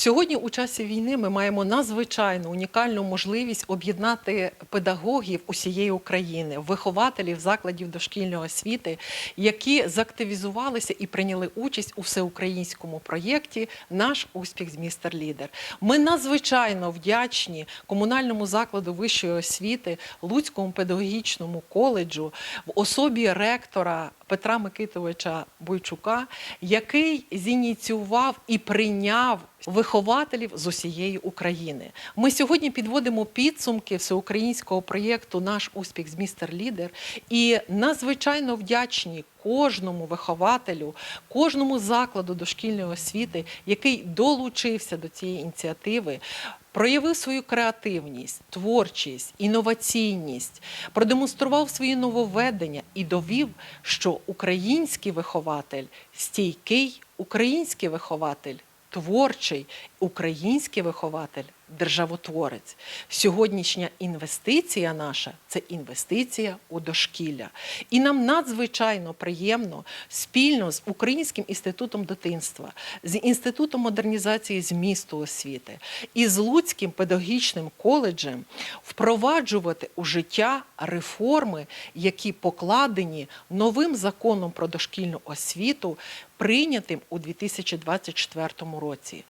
Сьогодні, у часі війни, ми маємо надзвичайну унікальну можливість об'єднати педагогів усієї України, вихователів закладів дошкільної освіти, які заактивізувалися і прийняли участь у всеукраїнському проєкті Наш успіх з містер Лідер. Ми надзвичайно вдячні комунальному закладу вищої освіти Луцькому педагогічному коледжу в особі ректора Петра Микитовича Бойчука, який зініціював і прийняв вихователів з усієї України. Ми сьогодні підводимо підсумки всеукраїнського проєкту Наш успіх з містер Лідер і надзвичайно вдячні кожному вихователю, кожному закладу дошкільної освіти, який долучився до цієї ініціативи. Проявив свою креативність, творчість, інноваційність, продемонстрував свої нововведення і довів, що український вихователь стійкий, український вихователь творчий, український вихователь державотворець. Сьогоднішня інвестиція наша це інвестиція у дошкілля. І нам надзвичайно приємно спільно з Українським інститутом дитинства, з інститутом модернізації змісту освіти і з Луцьким педагогічним коледжем впроваджувати у життя реформи, які покладені новим законом про дошкільну освіту, прийнятим у 2024 році.